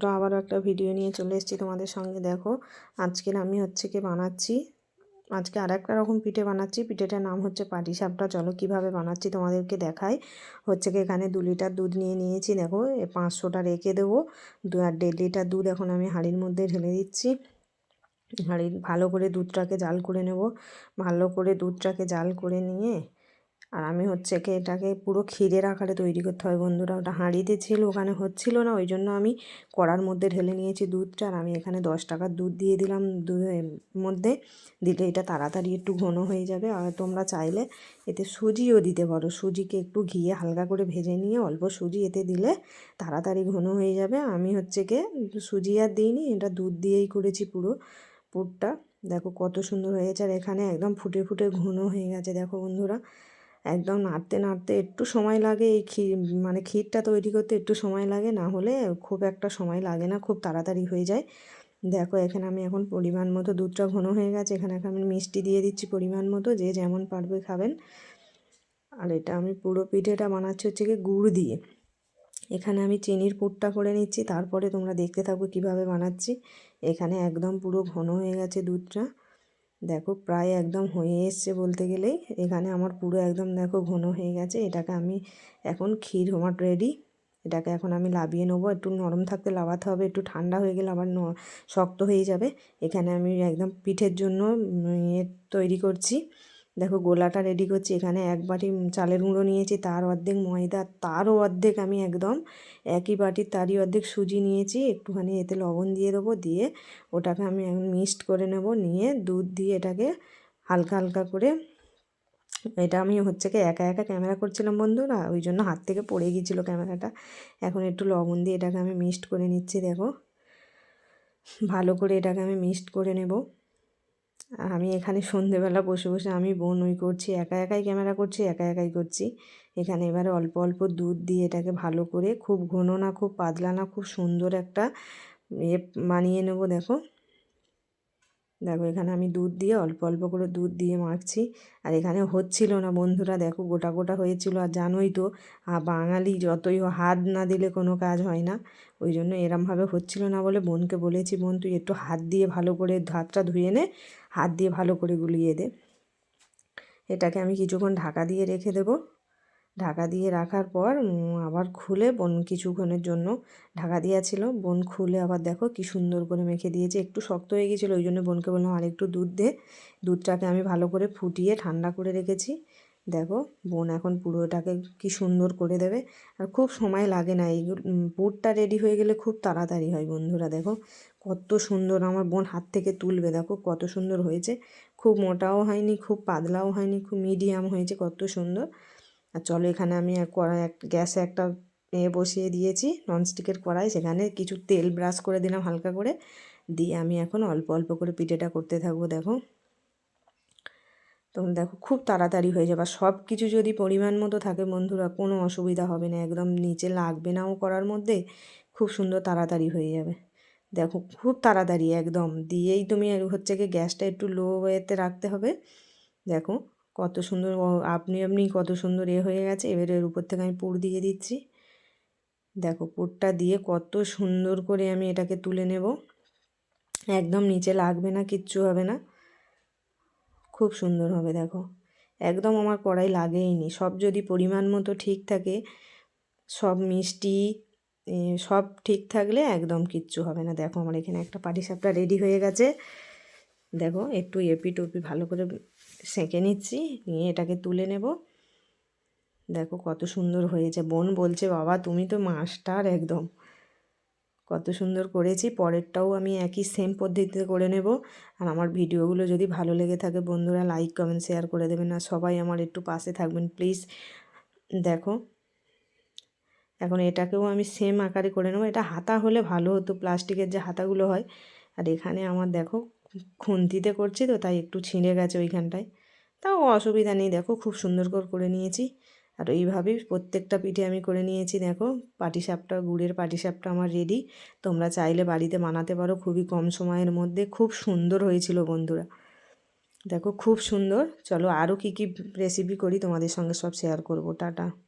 তো আবারও একটা ভিডিও নিয়ে চলে এসেছি তোমাদের সঙ্গে, দেখো। আজকের আমি হচ্ছে কি বানাচ্ছি, আজকে আর একটা রকম পিঠে বানাচ্ছি। পিঠেটার নাম হচ্ছে পাটিসাপটা চলো কীভাবে বানাচ্ছি তোমাদেরকে দেখাই। হচ্ছে কি এখানে দু লিটার দুধ নিয়ে নিয়েছি, দেখো। পাঁচশোটা রেখে দেবো। দু আর দেড় লিটার দুধ এখন আমি হাঁড়ির মধ্যে ঢেলে দিচ্ছি। হাঁড়ি ভালো করে দুধটাকে জাল করে নেব। ভালো করে দুধটাকে জাল করে নিয়ে আর আমি হচ্ছে কি এটাকে পুরো ক্ষীরের আকারে তৈরি করতে হয় বন্ধুরা। ওটা হাঁড়িতে ছিল, ওখানে হচ্ছিল না, ওই জন্য আমি কড়ার মধ্যে ঢেলে নিয়েছি দুধটা আর আমি এখানে দশ টাকার দুধ দিয়ে দিলাম দুধের মধ্যে। দিলে এটা তাড়াতাড়ি একটু ঘন হয়ে যাবে। আর তোমরা চাইলে এতে সুজিও দিতে পারো। সুজিকে একটু ঘিয়ে হালকা করে ভেজে নিয়ে অল্প সুজি এতে দিলে তাড়াতাড়ি ঘন হয়ে যাবে। আমি হচ্ছে কি সুজি আর দিইনি, এটা দুধ দিয়েই করেছি পুরো পুরটা। দেখো কত সুন্দর হয়েছে আর এখানে একদম ফুটে ফুটে ঘন হয়ে গেছে। দেখো বন্ধুরা একদম নাড়তে নাড়তে একটু সময় লাগে, এই ক্ষীর মানে ক্ষীরটা তৈরি করতে একটু সময় লাগে, না হলে খুব একটা সময় লাগে না, খুব তাড়াতাড়ি হয়ে যায়। দেখো এখানে আমি এখন পরিমাণ মতো দুধটা ঘন হয়ে গেছে, এখানে আমি মিষ্টি দিয়ে দিচ্ছি পরিমাণ মতো, যে যেমন পারবে খাবেন। আর এটা আমি পুরো পিঠেটা বানাচ্ছি হচ্ছে কি গুড় দিয়ে। এখানে আমি চিনির পুরটা করে নিচ্ছি, তারপরে তোমরা দেখতে থাকব কীভাবে বানাচ্ছি। এখানে একদম পুরো ঘন হয়ে গেছে দুধটা। দেখো প্রায় একদম হয়ে এসছে বলতে গেলেই। এখানে আমার পুরো একদম দেখো ঘন হয়ে গেছে। এটাকে আমি এখন ক্ষীর আমার রেডি। এটাকে এখন আমি লাভিয়ে নেব। একটু নরম থাকতে লাভাতে হবে। একটু ঠান্ডা হয়ে গেলে আবার শক্ত হয়ে যাবে। এখানে আমি একদম পিঠের জন্য ইয়ে তৈরি করছি। দেখো গোলাটা রেডি করছি, এখানে এক বাটি চালের গুঁড়ো নিয়েছি, তার অর্ধেক ময়দা, তারও অর্ধেক আমি একদম একই বাটির তারই অর্ধেক সুজি নিয়েছি, একটুখানি এতে লবণ দিয়ে দেবো, দিয়ে ওটাকে আমি মিক্সড করে নেব, নিয়ে দুধ দিয়ে এটাকে হালকা হালকা করে, এটা আমি হচ্ছে কি একা একা ক্যামেরা করছিলাম বন্ধুরা, ওই জন্য হাত থেকে পড়ে গিয়েছিল ক্যামেরাটা, এখন একটু লবণ দিয়ে এটাকে আমি মিক্সড করে নিচ্ছি, দেখো। ভালো করে এটাকে আমি মিক্সড করে নেব। আমি এখানে সন্ধেবেলা বসে বসে আমি বোন ওই করছি, একা একাই ক্যামেরা করছি, একা একাই করছি। এখানে এবারে অল্প অল্প দুধ দিয়ে এটাকে ভালো করে খুব ঘন না, খুব পাতলা না, খুব সুন্দর একটা এ বানিয়ে নেব, দেখো। দেখো এখানে আমি দুধ দিয়ে অল্প অল্প করে দুধ দিয়ে মাখছি। আর এখানে হচ্ছিল না বন্ধুরা, দেখো গোটা গোটা হয়েছিল। আর জানোই তো আর বাঙালি যতই হাত না দিলে কোনো কাজ হয় না। ওই জন্য এরমভাবে হচ্ছিল না বলে বোনকে বলেছি, বোন, তুই একটু হাত দিয়ে ভালো করে হাতটা ধুয়ে নে, হাত দিয়ে ভালো করে গুলিয়ে দে। এটাকে আমি কিছুক্ষণ ঢাকা দিয়ে রেখে দেবো। ঢাকা দিয়ে রাখার পর আবার খুলে বোন কিছুক্ষণের জন্য ঢাকা দেওয়া ছিল বোন খুলে আবার দেখো কি সুন্দর করে মেখে দিয়েছে। একটু শক্ত হয়ে গিয়েছিল, ওই জন্য বোনকে বললাম, আর একটু দুধ দে। দুধটাকে আমি ভালো করে ফুটিয়ে ঠান্ডা করে রেখেছি। দেখো, বোন এখন পুরোটাকে কি সুন্দর করে দেবে। আর খুব সময় লাগে না, এই পুরটা রেডি হয়ে গেলে খুব তাড়াতাড়ি হয় বন্ধুরা, দেখো। কত সুন্দর আমার বোন হাত থেকে তুলবে, দেখো কত সুন্দর হয়েছে। খুব মোটাও হয়নি, খুব পাতলাও হয়নি, খুব মিডিয়াম হয়েছে, কত সুন্দর। আর চলো এখানে আমি কড়াই গ্যাসে একটা এ বসিয়ে দিয়েছি ননস্টিকের কড়াই। সেখানে কিছু তেল ব্রাশ করে দিলাম হালকা করে। দিয়ে আমি এখন অল্প অল্প করে পিঠেটা করতে থাকব, দেখো। তখন দেখো, খুব তাড়াতাড়ি হয়ে যাবে। সব কিছু যদি পরিমাণ মতো থাকে, বন্ধুরা, কোনো অসুবিধা হবে না। একদম নিচে লাগবে নাও করার মধ্যে। খুব সুন্দর তাড়াতাড়ি হয়ে যাবে। দেখো, খুব তাড়াতাড়ি একদম। দিয়েই তুমি হচ্ছে কি গ্যাসটা একটু লো ওয়েতে রাখতে হবে। দেখো কত সুন্দর আপনি আপনি কত সুন্দর এ হয়ে গেছে। এবার এর উপর থেকে আমি পুর দিয়ে দিচ্ছি। দেখো, পুরটা দিয়ে কত সুন্দর করে আমি এটাকে তুলে নেব। একদম নিচে লাগবে না, কিচ্ছু হবে না। খুব সুন্দর হবে, দেখো। একদম আমার কড়াই লাগেইনি সব যদি পরিমাণ মতো ঠিক থাকে, সব মিষ্টি সব ঠিক থাকলে একদম কিচ্ছু হবে না। দেখো, আমার এখানে একটা পাটিসাপটা রেডি হয়ে গেছে। দেখো, একটু এপি টপি ভালো করে সেঁকে নিচ্ছি, নিয়ে এটাকে তুলে নেব। দেখো কত সুন্দর হয়েছে। বোন বলছে, বাবা, তুমি তো মাস্টার একদম। কত সুন্দর করেছি। পরেরটাও আমি একই সেম পদ্ধতিতে করে নেব। আর আমার ভিডিওগুলো যদি ভালো লেগে থাকে বন্ধুরা লাইক কমেন্ট শেয়ার করে দেবেন। আর সবাই আমার একটু পাশে থাকবেন প্লিজ দেখো, এখন এটাকেও আমি সেম আকারে করে নেব। এটা হাতা হলে ভালো হতো, প্লাস্টিকের যে হাতাগুলো হয়। আর এখানে আমার, দেখো খুন্তিতে করছি তো, তাই একটু ছিঁড়ে গেছে ওইখানটায়। তাও অসুবিধা নেই, দেখো খুব সুন্দর করে করে নিয়েছি। আর এইভাবেই প্রত্যেকটা পিঠে আমি করে নিয়েছি, দেখো পাটিসাপটা, গুড়ের পাটিসাপটা আমার রেডি তোমরা চাইলে বাড়িতে বানাতে পারো, খুবই কম সময়ের মধ্যে। খুব সুন্দর হয়েছিল বন্ধুরা। দেখো খুব সুন্দর। চলো আরও কী কী রেসিপি করি তোমাদের সঙ্গে সব শেয়ার করব। টাটা।